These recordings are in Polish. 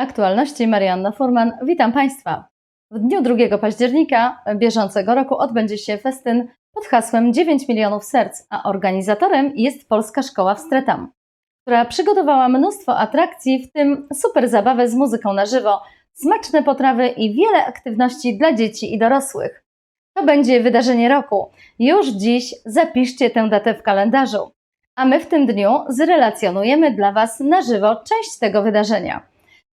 Aktualności Marianna Furman. Witam Państwa. W dniu 2 października bieżącego roku odbędzie się festyn pod hasłem 9 milionów serc, a organizatorem jest Polska Szkoła w Stretam, która przygotowała mnóstwo atrakcji, w tym super zabawę z muzyką na żywo, smaczne potrawy i wiele aktywności dla dzieci i dorosłych. To będzie wydarzenie roku. Już dziś zapiszcie tę datę w kalendarzu. A my w tym dniu zrelacjonujemy dla Was na żywo część tego wydarzenia.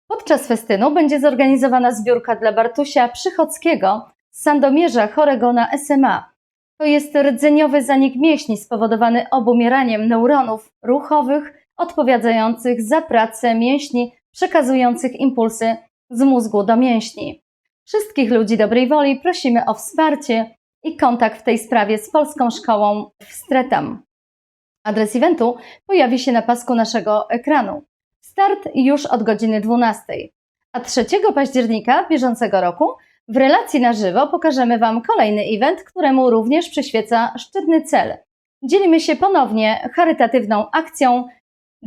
Podczas festynu będzie zorganizowana zbiórka dla Bartusia Przychodzkiego z Sandomierza chorego na SMA. To jest rdzeniowy zanik mięśni spowodowany obumieraniem neuronów ruchowych odpowiadających za pracę mięśni przekazujących impulsy z mózgu do mięśni. Wszystkich ludzi dobrej woli prosimy o wsparcie i kontakt w tej sprawie z Polską Szkołą w Stretam. Adres eventu pojawi się na pasku naszego ekranu. Start już od godziny 12. A 3 października bieżącego roku w relacji na żywo pokażemy Wam kolejny event, któremu również przyświeca szczytny cel. Dzielimy się ponownie charytatywną akcją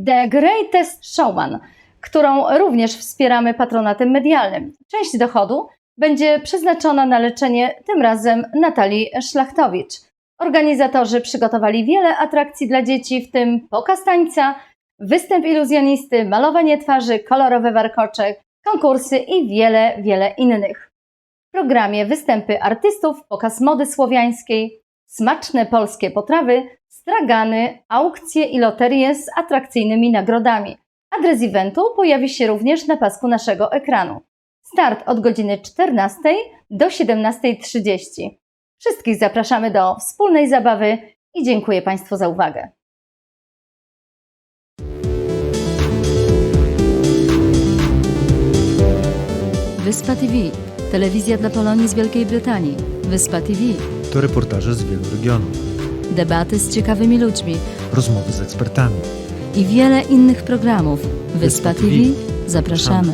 The Greatest Showman, którą również wspieramy patronatem medialnym. Część dochodu będzie przeznaczona na leczenie tym razem Natalii Szlachtowicz. Organizatorzy przygotowali wiele atrakcji dla dzieci, w tym pokaz tańca, występ iluzjonisty, malowanie twarzy, kolorowe warkocze, konkursy i wiele, wiele innych. W programie występy artystów, pokaz mody słowiańskiej, smaczne polskie potrawy, stragany, aukcje i loterie z atrakcyjnymi nagrodami. Adres eventu pojawi się również na pasku naszego ekranu. Start od godziny 14 do 17.30. Wszystkich zapraszamy do wspólnej zabawy i dziękuję Państwu za uwagę. Wyspa TV. Telewizja dla Polonii z Wielkiej Brytanii. Wyspa TV. To reportaże z wielu regionów, Debaty z ciekawymi ludźmi rozmowy z ekspertami. i wiele innych programów. Wyspa Wyspa TV. TV. Zapraszamy.